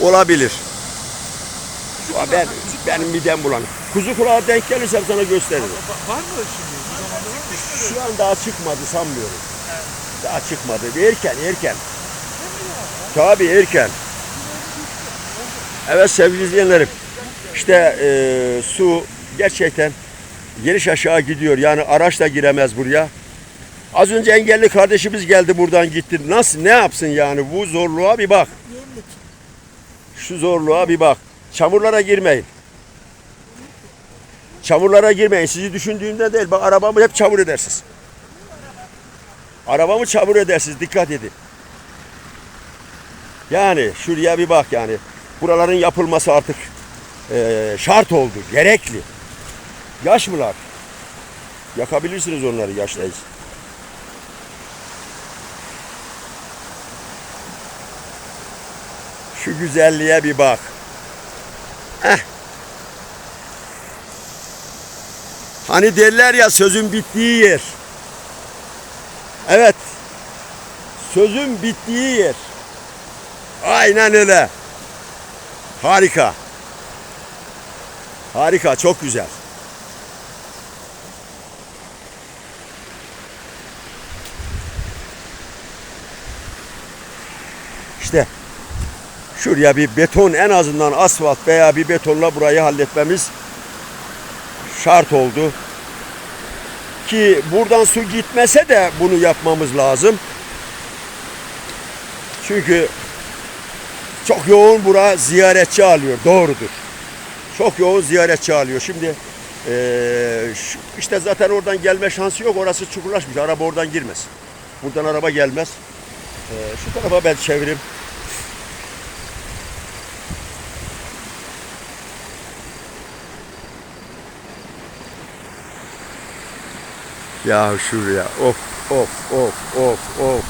Olabilir. Ama ben benim midem bulanık. Kuzu kulağı denk gelirsem sana gösteririm. Var mı şimdi? Mı? Şu an daha çıkmadı sanmıyorum. Daha çıkmadı. Erken erken. Tabii erken. Evet sevgili izleyenlerim. İşte e, su gerçekten geliş aşağı gidiyor. Yani araç da giremez buraya. Az önce engelli kardeşimiz geldi buradan gitti. Nasıl ne yapsın yani bu zorluğa bir bak. Şu zorluğa bir bak. Çamurlara girmeyin. Çamurlara girmeyin. Sizi düşündüğümde değil. Bak arabamı hep çamur edersiniz. Arabamı çamur edersiniz. Dikkat edin. Yani şuraya bir bak yani. Buraların yapılması artık eee, şart oldu. Gerekli. Yaş mılar? Yakabilirsiniz onları yaşlayız. Şu güzelliğe bir bak. Heh. Hani derler ya sözün bittiği yer. Evet. Sözün bittiği yer. Aynen öyle. Harika. Harika, çok güzel. İşte şuraya bir beton en azından asfalt veya bir betonla burayı halletmemiz şart oldu. Ki buradan su gitmese de bunu yapmamız lazım. Çünkü çok yoğun bura ziyaretçi alıyor. Doğrudur. Çok yoğun ziyaretçi alıyor. Şimdi şu- işte zaten oradan gelme şansı yok. Orası çukurlaşmış. Araba oradan girmez. Buradan araba gelmez. Eee, şu tarafa ben çevireyim. Ya şuraya. Of of of of of.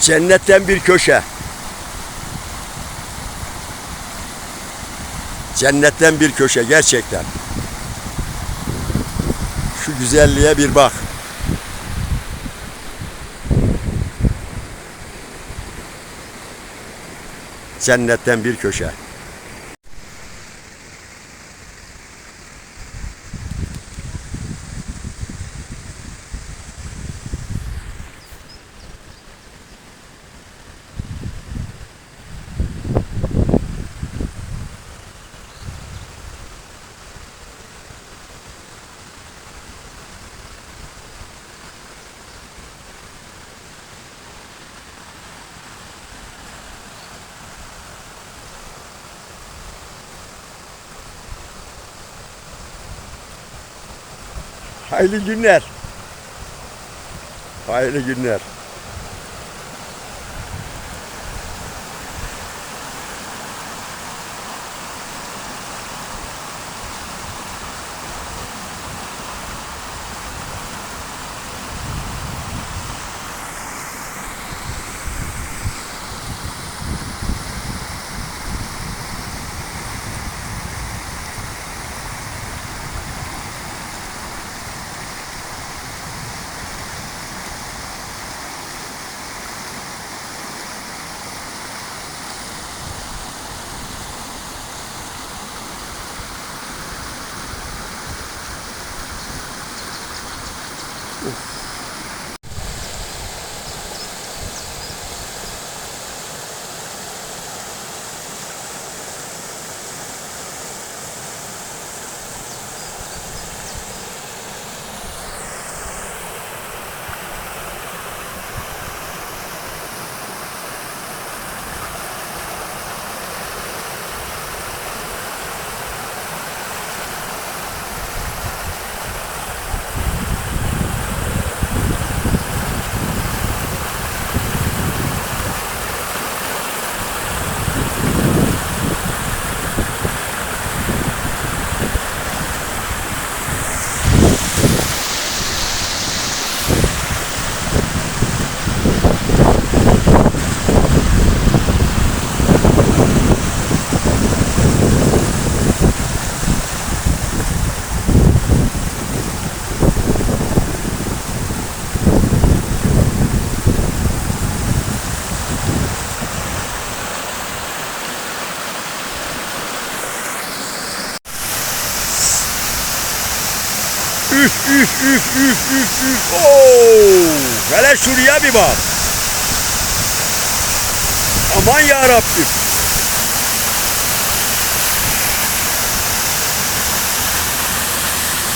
Cennetten bir köşe. Cennetten bir köşe gerçekten. Şu güzelliğe bir bak. Cennetten bir köşe. Hayırlı günler. Hayırlı günler. Üf üf üf. Oo! Hele şuraya bir bak. Aman ya Rabbim.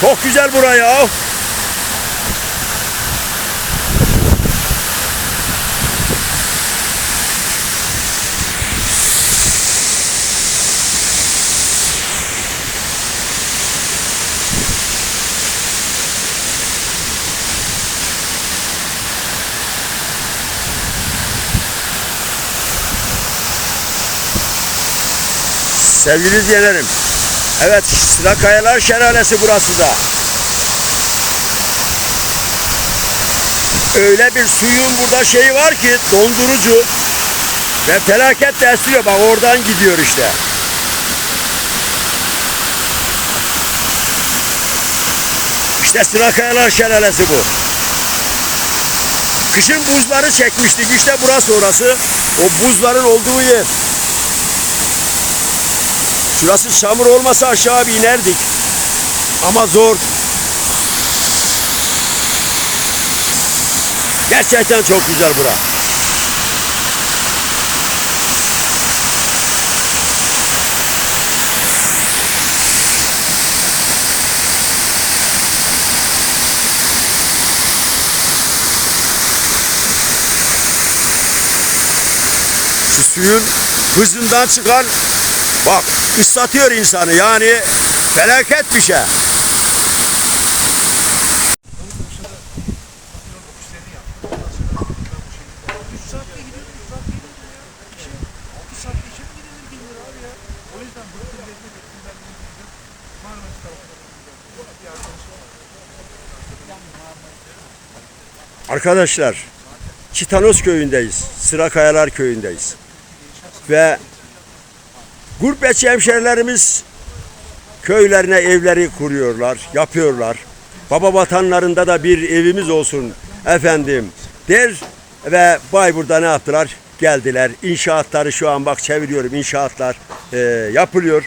Çok güzel buraya. Sevgili izleyenlerim. Evet Sıra Kayalar Şelalesi burası da. Öyle bir suyun burada şeyi var ki dondurucu ve felaket de esiyor. Bak oradan gidiyor işte. İşte Sıra Kayalar Şelalesi bu. Kışın buzları çekmiştik. İşte burası orası. O buzların olduğu yer. Şurası çamur olmasa aşağı bir inerdik. Ama zor. Gerçekten çok güzel bura. Şu suyun hızından çıkan Bak ıslatıyor insanı yani felaket bir şey. Arkadaşlar Çitanos köyündeyiz. Sıra Kayalar köyündeyiz. Ve gurbetçi hemşerilerimiz köylerine evleri kuruyorlar, yapıyorlar. Baba vatanlarında da bir evimiz olsun efendim der ve Bayburt'ta ne yaptılar? Geldiler. İnşaatları şu an bak çeviriyorum inşaatlar e, yapılıyor.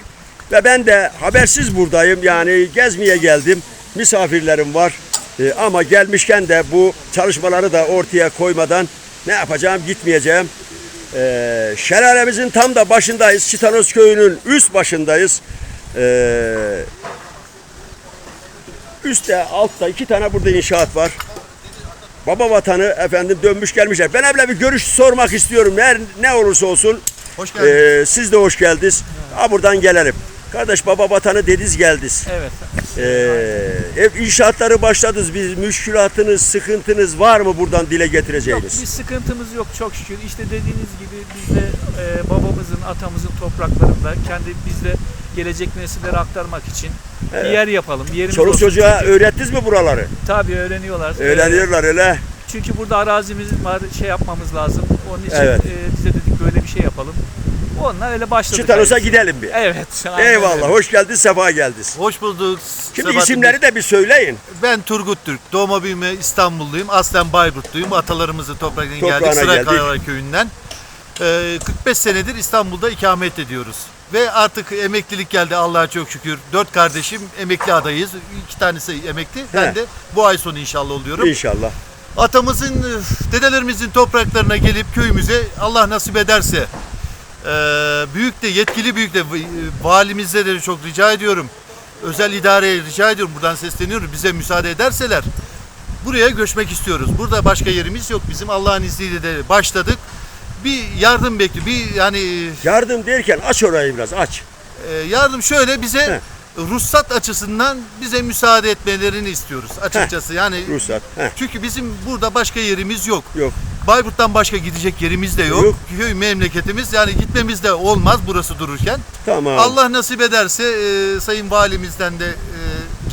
Ve ben de habersiz buradayım yani gezmeye geldim. Misafirlerim var. E, ama gelmişken de bu çalışmaları da ortaya koymadan ne yapacağım gitmeyeceğim. Ee, şelalemizin tam da başındayız. Çitanos köyünün üst başındayız. Ee, üstte altta iki tane burada inşaat var. Baba vatanı efendim dönmüş gelmişler. Ben evle bir görüş sormak istiyorum. Ne, ne olursa olsun. Hoş geldiniz. Ee, siz de hoş geldiniz. Ha buradan gelelim. Kardeş baba vatanı dediz geldiniz. Evet. Ee, inşaatları başladınız. Bir müşkülatınız, sıkıntınız var mı buradan dile Yok getireceğiniz? bir sıkıntımız yok çok şükür. İşte dediğiniz gibi biz de e, babamızın, atamızın topraklarında kendi biz de gelecek nesillere aktarmak için bir yer yapalım. Bir yerimiz Çoluk olsun. çocuğa Çünkü- öğrettiniz mi buraları? Tabii öğreniyorlar. E, Öğreniyorlar öyle. çünkü burada arazimiz var, şey yapmamız lazım. Onun için Evet. e, bize dedik böyle bir şey yapalım. Onunla öyle başladık. Çıtanos'a hayırlısı. gidelim bir. Evet. aynen öyle. Eyvallah. Hoş geldin, sefa geldiniz. Hoş bulduk. Şimdi Sebahattin isimleri de bir söyleyin. Ben Turgut Türk. Doğma büyüme İstanbulluyum. Aslen Bayburtluyum. Atalarımızın topraklarına Toprağına geldik. Sıra geldik. Kayalar köyünden. Ee, 45 senedir İstanbul'da ikamet ediyoruz. Ve artık emeklilik geldi Allah'a çok şükür. Dört kardeşim emekli adayız. İki tanesi emekli. He. Ben de bu ay sonu inşallah oluyorum. İnşallah. Atamızın, dedelerimizin topraklarına gelip köyümüze Allah nasip ederse büyük de yetkili büyük de valimize de çok rica ediyorum. Özel idareye rica ediyorum. Buradan sesleniyorum. Bize müsaade ederseler buraya göçmek istiyoruz. Burada başka yerimiz yok. Bizim Allah'ın izniyle de başladık. Bir yardım bekliyor. Bir yani Yardım derken aç orayı biraz aç. e, yardım şöyle bize He. ruhsat açısından bize müsaade etmelerini istiyoruz açıkçası. Yani Ruhsat. Heh, çünkü bizim burada başka yerimiz yok. yok. Bayburt'tan başka gidecek yerimiz de yok. Yok. Köy memleketimiz yani gitmemiz de olmaz burası dururken. Tamam. Allah nasip ederse e, Sayın Valimizden de e,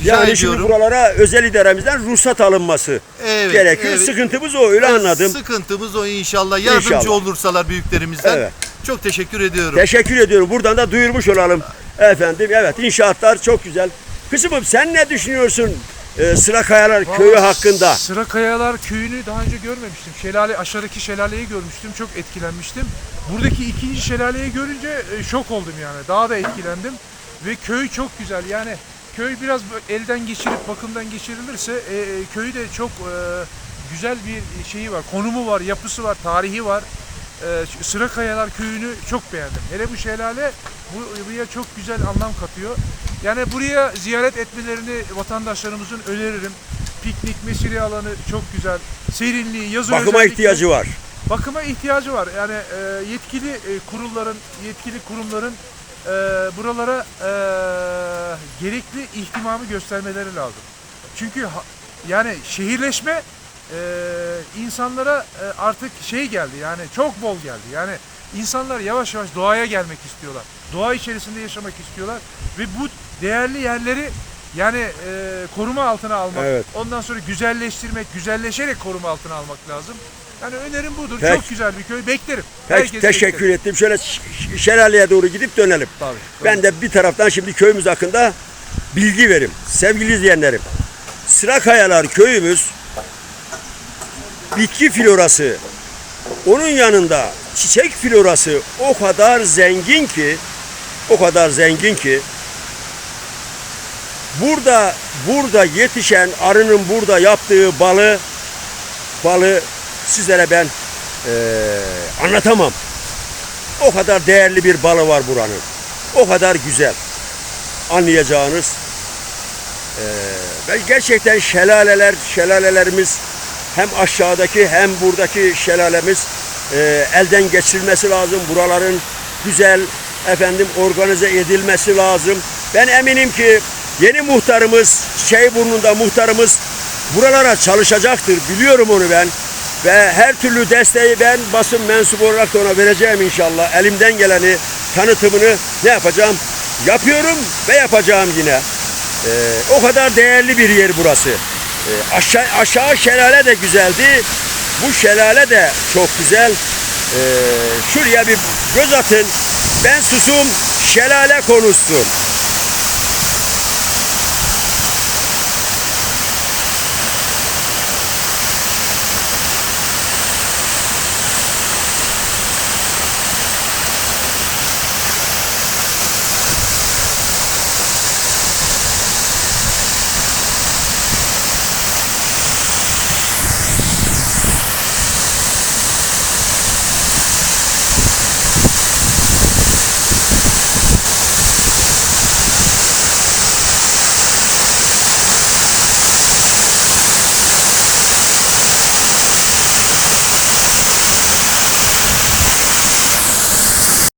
rica yani şimdi ediyorum. buralara özel idaremizden ruhsat alınması Evet, gerekiyor. evet. Sıkıntımız o öyle anladım. Sıkıntımız o inşallah. Yardımcı İnşallah. olursalar büyüklerimizden. Evet. Çok teşekkür ediyorum. Teşekkür ediyorum. Buradan da duyurmuş olalım. Efendim evet inşaatlar çok güzel. Kızımım sen ne düşünüyorsun e, Sıra Kayalar köyü hakkında? Sıra Kayalar köyünü daha önce görmemiştim. Şelale, aşağıdaki şelaleyi görmüştüm. Çok etkilenmiştim. Buradaki ikinci şelaleyi görünce e, şok oldum yani. Daha da etkilendim. Ve köy çok güzel. Yani köy biraz elden geçirip bakımdan geçirilirse e, e, köyü de çok e, güzel bir şeyi var, konumu var, yapısı var, tarihi var. E, Sırakayalar köyünü çok beğendim. Hele bu şelale bu, buraya çok güzel anlam katıyor. Yani buraya ziyaret etmelerini vatandaşlarımızın öneririm. Piknik, mesire alanı çok güzel. Serinliği, yazın Bakıma ihtiyacı var. bakıma ihtiyacı var. Yani e, yetkili e, kurulların, yetkili kurumların e, buralara e, gerekli ihtimamı göstermeleri lazım. Çünkü ha- yani şehirleşme e, insanlara e, artık şey geldi yani çok bol geldi. Yani insanlar yavaş yavaş doğaya gelmek istiyorlar. Doğa içerisinde yaşamak istiyorlar ve bu değerli yerleri yani e, koruma altına almak, Evet. ondan sonra güzelleştirmek, güzelleşerek koruma altına almak lazım. Yani önerim budur. Peki. Çok güzel bir köy. Beklerim. Peki, Herkesi teşekkür beklerim. ettim. Şöyle şelaleye doğru gidip dönelim. Tabii. Ben de bir taraftan şimdi köyümüz hakkında bilgi verim. Sevgili izleyenlerim. Sırakayalar köyümüz bitki florası onun yanında çiçek florası o kadar zengin ki o kadar zengin ki burada burada yetişen arının burada yaptığı balı balı sizlere ben eee, anlatamam. O kadar değerli bir balı var buranın. O kadar güzel. Anlayacağınız. eee, ve gerçekten şelaleler, şelalelerimiz hem aşağıdaki hem buradaki şelalemiz eee, elden geçirilmesi lazım. Buraların güzel efendim organize edilmesi lazım. Ben eminim ki yeni muhtarımız, Çiçeğiburnu'nda muhtarımız buralara çalışacaktır. Biliyorum onu ben. Ve her türlü desteği ben basın mensubu olarak da ona vereceğim inşallah. Elimden geleni, tanıtımını ne yapacağım? Yapıyorum ve yapacağım yine. Ee, o kadar değerli bir yer burası. Ee, aşağı, aşağı şelale de güzeldi. Bu şelale de çok güzel. Ee, şuraya bir göz atın. Ben susum, şelale konuşsun.